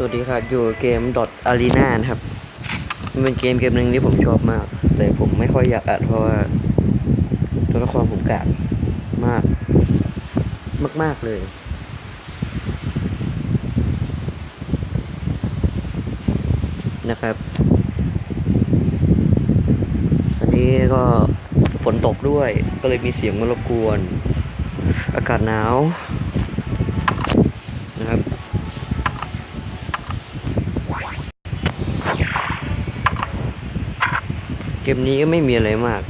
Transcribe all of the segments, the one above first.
สวัสดีครับ อยู่เกม Dot Arena นะครับ มันเป็นเกมเกมหนึ่งที่ผมชอบมาก แต่ผมไม่ค่อยอยากอัดเพราะว่าตัวละครผมกากมาก มาก ๆ เลย นะครับ อันนี้ก็ฝนตกด้วย ก็เลยมีเสียงมารบกวน อากาศหนาว นะครับ เกมนี้ก็ไม่มีอะไรมาก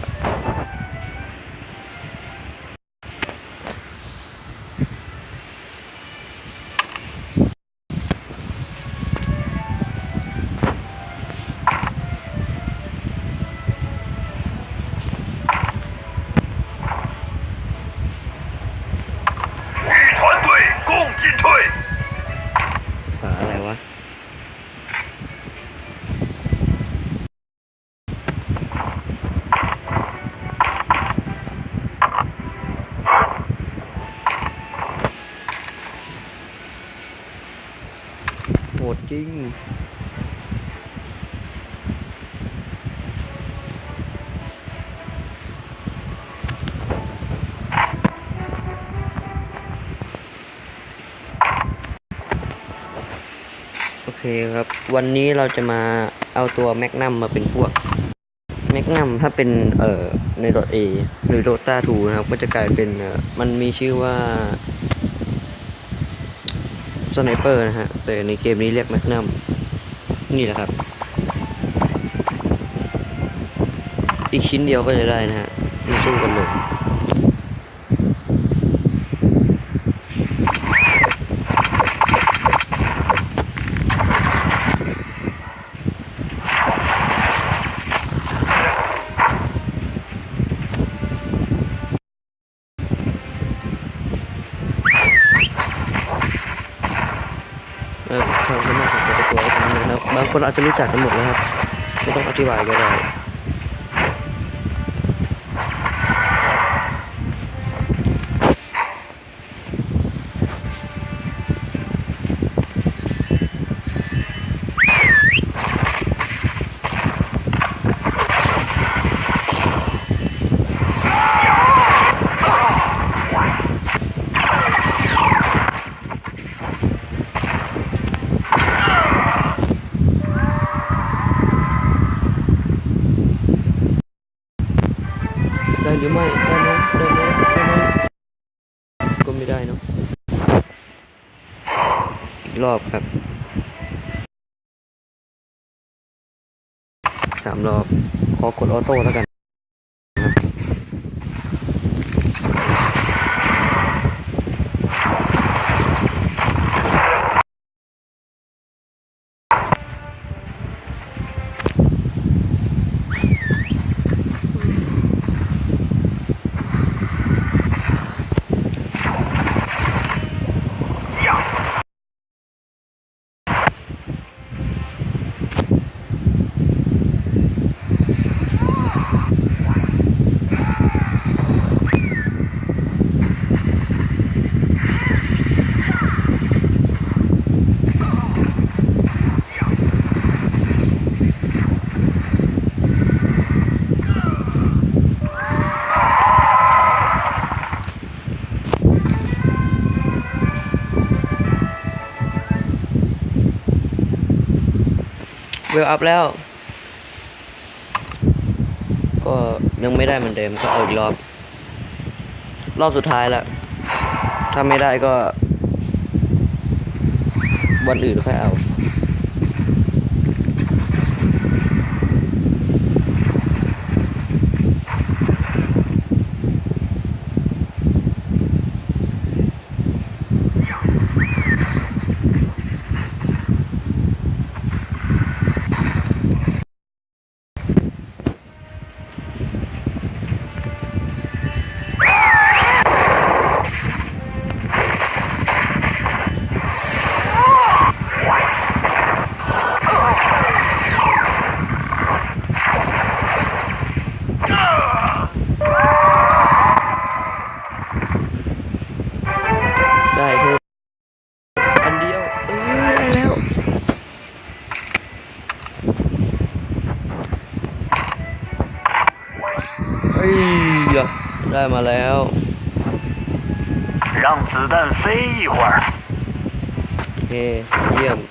ริง โอเคครับ วันนี้เราจะมาเอาตัวแมกนัมมาเป็นพวกแมกนัมถ้าเป็นเอ่อในดอทเอหรือโดตาทูนะครับ ก็จะกลายเป็นเอ่อมันมีชื่อว่า สไนเปอร์นะฮะ แต่ในเกมนี้เรียกแมกนัมนี่แหละครับ อีกชิ้นเดียวก็จะได้นะฮะมาสู้กันเลย เออความสามารถของแต่ละตัวก็เป็นนะ ครับบางคนอาจจะรู้จักกันหมดนะครับ ไม่ต้องอธิบายก็ได้ รอบขอกดออโต้แล้วกัน ลอัพแล้ว ก็ยังไม่ได้เหมือนเดิมก็เอาอีกรอบ รอบสุดท้ายแล้วถ้าไม่ได้ก็วันอื่นค่อยเอา 让子弹飞一会儿。OK，任务。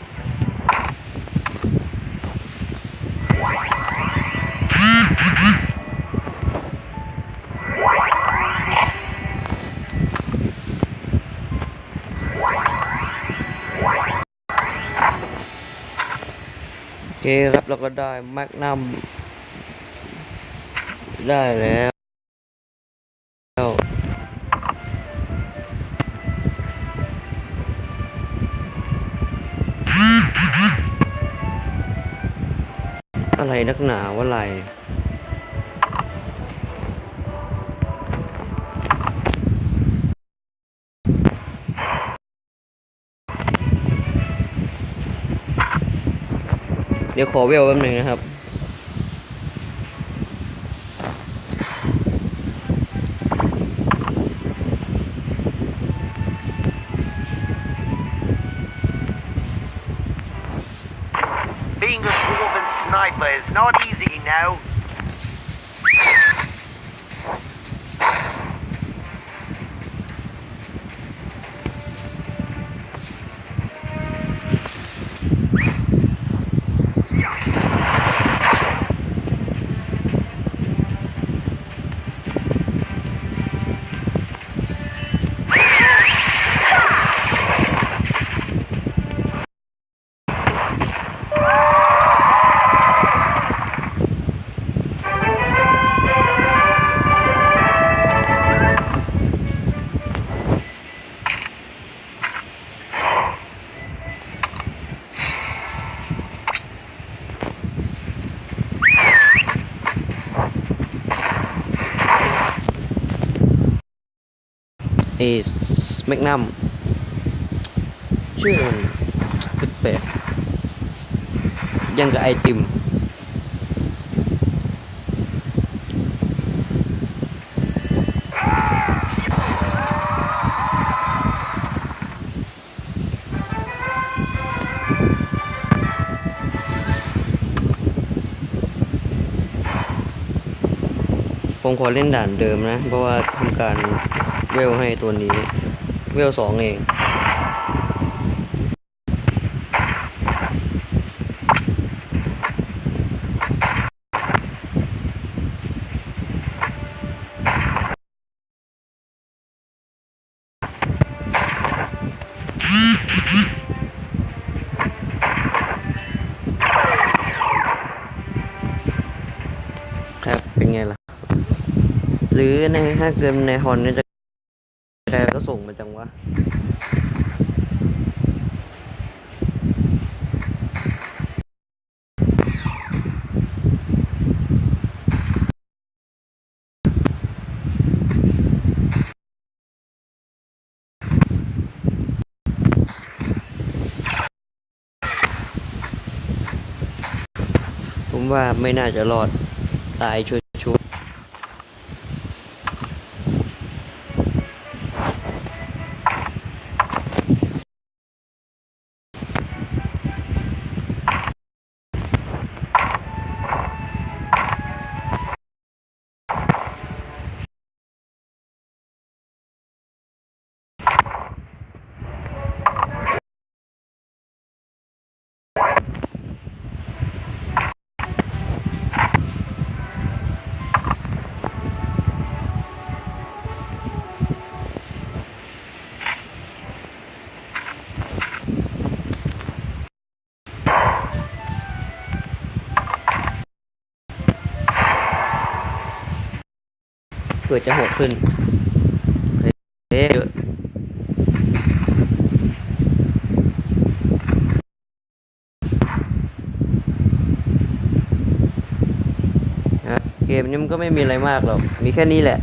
Ok, gặp được ở đời Magnum Đây nè ก็ได้แมกนัมได้แล้วอะไรนักหนาว่าอะไรเดี๋ยวขอเวลแป๊บหนึ่งนะครับ is not easy now. แมกนัมชื่อมันแปลกยังกับไอติมผมขอเล่นด่านเดิมนะ เพราะว่าทำการ เวลให้ตัวนี้ เวลสองเองครับเป็นไงล่ะ หรือในถ้าเกินในฮอนนี่จะ ใครก็ส่งมาจังวะผมว่าไม่น่าจะรอดตายชัวชัวร์ เพื่อจะโหดขึ้นเฮ้ยเยอะเกมนี้มันก็ไม่มีอะไรมากหรอก มีแค่นี้แหละ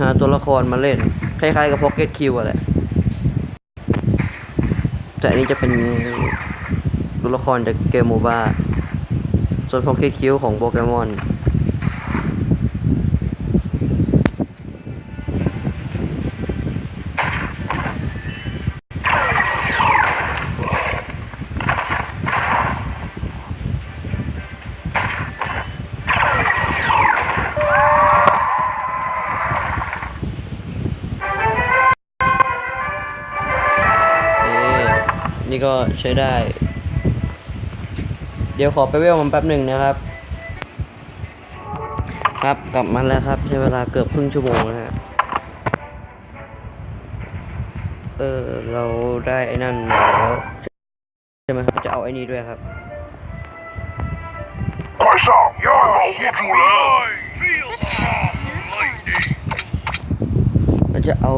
หาตัวละครมาเล่น คล้ายๆกับ Pocket Q อะแหละ แต่อันนี้จะเป็นตัวละครจากเกมโมบ้าส่วน Pocket Q ของโปเกมอน ก็ใช้ได้ เดี๋ยวขอไปเวลมันแป๊บหนึ่งนะครับ ครับกลับมาแล้วครับ ใช้เวลาเกือบครึ่งชั่วโมงนะฮะ เออ เราได้ไอ้นั่นมาแล้ว ใช่ไหมครับ จะเอาไอ้นี้ด้วยครับ 快上，要保护主人。 จะเอา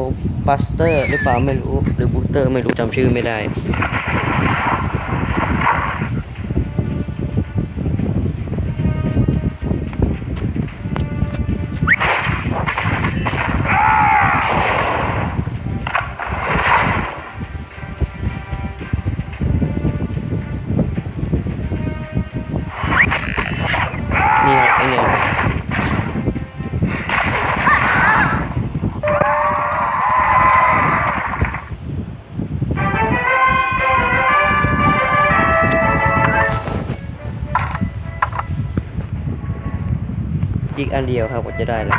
บัสเตอร์หรือเปล่าไม่รู้ หรือบูสเตอร์ไม่รู้จำชื่อไม่ได้ อีกอันเดียวครับก็จะได้แล้ว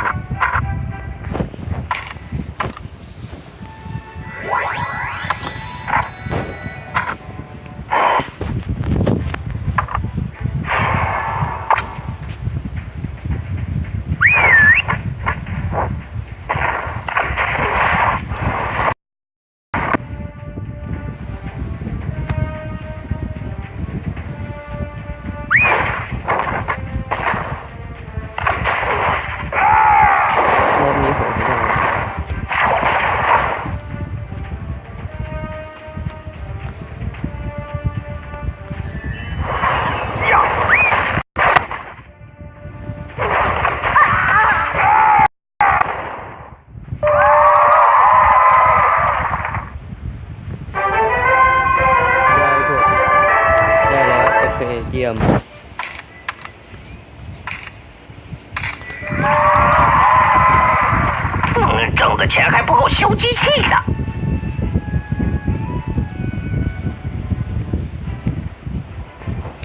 heat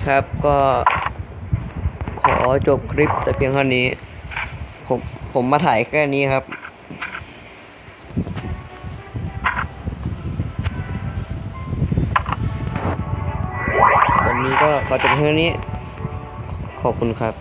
ครับก็ขอจบคลิปแต่เพียงเท่านี้ ผมผมมาถ่ายแค่นี้ครับวันนี้ก็ขอจบเท่านี้ ขอบคุณครับ